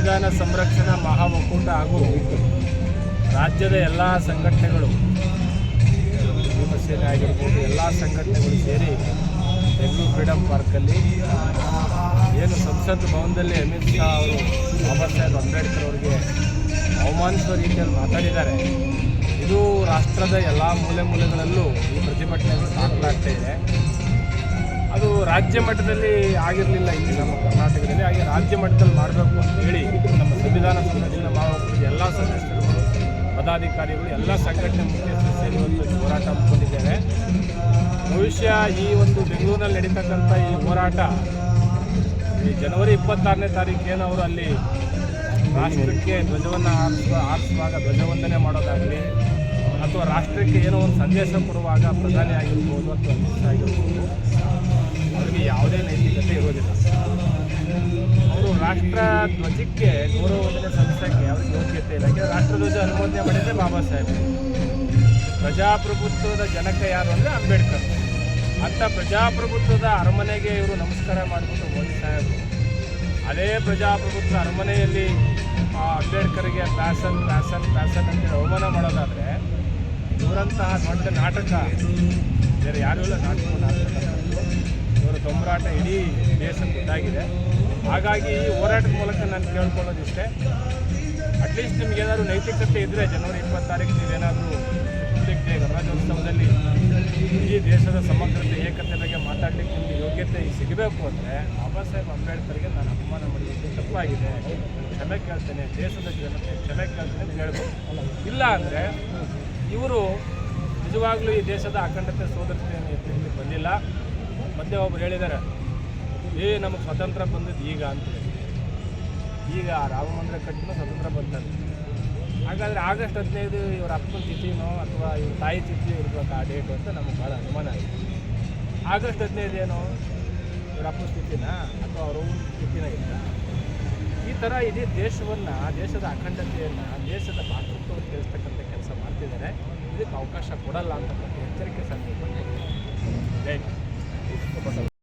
ಸಂವಿಧಾನ ಸಂರಕ್ಷಣಾ ಮಹಾ ಒಕ್ಕೂಟ ಹಾಗೂ ರಾಜ್ಯದ ಎಲ್ಲ ಸಂಘಟನೆಗಳು, ಭೀಮಸೇನೆ ಆಗಿರ್ಬೋದು, ಎಲ್ಲ ಸಂಘಟನೆಗಳು ಸೇರಿ ಬೆಂಗಳೂರು ಫ್ರೀಡಮ್ ಪಾರ್ಕಲ್ಲಿ ಏನು ಸಂಸತ್ ಭವನದಲ್ಲಿ ಅಮಿತ್ ಶಾ ಅವರು, ಬಾಬಾ ಸಾಹೇಬ್ ಅಂಬೇಡ್ಕರ್ ಅವರಿಗೆ ಅವಮಾನಿಸುವ ರೀತಿಯಲ್ಲಿ ಮಾತಾಡಿದ್ದಾರೆ. ಇದು ರಾಷ್ಟ್ರದ ಎಲ್ಲ ಮೂಲೆ ಮೂಲೆಗಳಲ್ಲೂ ಈ ಪ್ರತಿಭಟನೆಗಳು ದಾಖಲಾಗ್ತಾ ಇದೆ. ಅದು ರಾಜ್ಯ ಮಟ್ಟದಲ್ಲಿ ಆಗಿರಲಿಲ್ಲ ಇಲ್ಲಿ ನಮ್ಮ ಕರ್ನಾಟಕದಲ್ಲಿ. ಹಾಗೆ ರಾಜ್ಯ ಮಟ್ಟದಲ್ಲಿ ಮಾಡಬೇಕು ಅಂತ ಹೇಳಿ ನಮ್ಮ ಸಂವಿಧಾನ ಸಂರಕ್ಷಣೆ ಮಾಡಬೇಕು ಎಲ್ಲ ಸದಸ್ಯರುಗಳು ಪದಾಧಿಕಾರಿಗಳು, ಎಲ್ಲ ಸಂಘಟನೆ ಮುಖ್ಯಸ್ಥರು ಸೇರಿ ಒಂದು ಹೋರಾಟ ಹಮ್ಮಿಕೊಂಡಿದ್ದೇವೆ. ಭವಿಷ್ಯ ಈ ಒಂದು ಬೆಂಗಳೂರಿನಲ್ಲಿ ನಡೀತಕ್ಕಂಥ ಈ ಹೋರಾಟ ಈ ಜನವರಿ ಇಪ್ಪತ್ತಾರನೇ ತಾರೀಕೇನು ಅವರು ಅಲ್ಲಿ ರಾಷ್ಟ್ರಕ್ಕೆ ಧ್ವಜವನ್ನು ಹಾರಿಸುವ, ಹಾರಿಸುವಾಗ ಧ್ವಜವಂದನೆ ಮಾಡೋದಾಗಲಿ, ಅಥವಾ ರಾಷ್ಟ್ರಕ್ಕೆ ಏನೋ ಒಂದು ಸಂದೇಶ ಕೊಡುವಾಗ ಪ್ರಧಾನಿ ಆಗಿರ್ಬೋದು ಅಥವಾ ಅಮಿತ್ ಆಗಿರ್ಬೋದು ರಾಷ್ಟ್ರ ಧ್ವಜಕ್ಕೆ ಗೌರವವನ್ನು ಸಲ್ಲಿಸೋಕ್ಕೆ ಅವ್ರಿಗೆ ಯೋಗ್ಯತೆ ಇಲ್ಲ. ಯಾಕೆಂದರೆ ರಾಷ್ಟ್ರಧ್ವಜ ಅನುಮೋದನೆ ಮಾಡಿದರೆ ಬಾಬಾ ಸಾಹೇಬ್. ಪ್ರಜಾಪ್ರಭುತ್ವದ ಜನಕ ಯಾರು ಅಂದರೆ ಅಂಬೇಡ್ಕರ್. ಅಂಥ ಪ್ರಜಾಪ್ರಭುತ್ವದ ಅರಮನೆಗೆ ಇವರು ನಮಸ್ಕಾರ ಮಾಡಿಬಿಟ್ಟು ಮೋದಿ ಸಾಹೇಬರು ಅದೇ ಪ್ರಜಾಪ್ರಭುತ್ವ ಅರಮನೆಯಲ್ಲಿ ಅಂಬೇಡ್ಕರ್ಗೆ ಪ್ಯಾಸನ್ ಪ್ಯಾಸನ್ ಪ್ಯಾಸನ್ ಅಂತೇಳಿ ಅವಮಾನ ಮಾಡೋದಾದರೆ, ಇವರಂತಹ ದೊಡ್ಡ ನಾಟಕ, ಬೇರೆ ಯಾರೂ ಇಲ್ಲ, ನಾಟಕ ಇವರ ದೊಂಬರಾಟ ಇಡೀ ದೇಶಕ್ಕೆ ಗೊತ್ತಾಗಿದೆ ಹಾಗಾಗಿ ಈ ಹೋರಾಟದ ಮೂಲಕ ನಾನು ಕೇಳ್ಕೊಳ್ಳೋದಿಷ್ಟೇ. ಅಟ್ಲೀಸ್ಟ್ ನಿಮ್ಗೇನಾದ್ರು ನೈತಿಕತೆ ಇದ್ದರೆ ಜನವರಿ ಇಪ್ಪತ್ತು ತಾರೀಕು ನೀವೇನಾದರೂ ಮುಂದಕ್ಕೆ ಗಣರಾಜ್ಯೋತ್ಸವದಲ್ಲಿ ಈ ದೇಶದ ಸಮಗ್ರತೆ ಏಕತೆ ಬಗ್ಗೆ ಮಾತಾಡಲಿಕ್ಕೆ ನಿಮಗೆ ಯೋಗ್ಯತೆ ಸಿಗಬೇಕು ಅಂದರೆ ಬಾಬಾ ಸಾಹೇಬ್ ಅಂಬೇಡ್ಕರ್ಗೆ ನಾನು ಅಪಮಾನ ಮಾಡಿದ್ದು ತಪ್ಪಾಗಿದೆ. ಕ್ಷಮೆ ಕೇಳ್ತೇನೆ, ದೇಶದ ಜನತೆ ಕ್ಷಮೆ ಕೇಳ್ತೇನೆ ಅಂತ ಹೇಳ್ಬೋದು. ಇಲ್ಲ ಅಂದರೆ ಇವರು ನಿಜವಾಗ್ಲೂ ಈ ದೇಶದ ಅಖಂಡತೆ ಸೋದರತೆಯನ್ನು ಎತ್ತಿ ಬಂದಿಲ್ಲ. ಮತ್ತೆ ಒಬ್ರು ಹೇಳಿದ್ದಾರೆ ಏ, ನಮಗೆ ಸ್ವತಂತ್ರ ಬಂದದ್ದು ಈಗ ಅಂತ ಈಗ ರಾಮ ಮಂದಿರ ಕಟ್ಟಿನ ಸ್ವತಂತ್ರ ಬಂತಂತ ಹಾಗಾದರೆ ಆಗಸ್ಟ್ ಹದಿನೈದು ಇವ್ರ ಅಪ್ಪನ ತಿಥಿನೋ ಅಥವಾ ಇವ್ರ ತಾಯಿ ತಿಥಿ ಇರ್ಬೇಕು ಆ ಡೇಟು ಅಂತ ನಮಗೆ ಭಾಳ ಅನುಮಾನ ಆಯಿತು. ಆಗಸ್ಟ್ ಹದಿನೈದು ಏನೋ ಇವ್ರ ಅಪ್ಪನ ತಿಥಿನ ಅಥವಾ ಅವ್ರ ತಿಥಿನ ಇಲ್ಲ ಈ ಥರ ಇಡೀ ದೇಶವನ್ನು, ದೇಶದ ಅಖಂಡತೆಯನ್ನು, ದೇಶದ ಭಾತೃತ್ವವನ್ನು ತಿಳಿಸ್ತಕ್ಕಂಥ ಕೆಲಸ ಮಾಡ್ತಿದ್ದಾರೆ. ಇದಕ್ಕೆ ಅವಕಾಶ ಕೊಡಲ್ಲ ಅಂತಕ್ಕಂಥ ಎಚ್ಚರಿಕೆ ಸಂದೇಶ.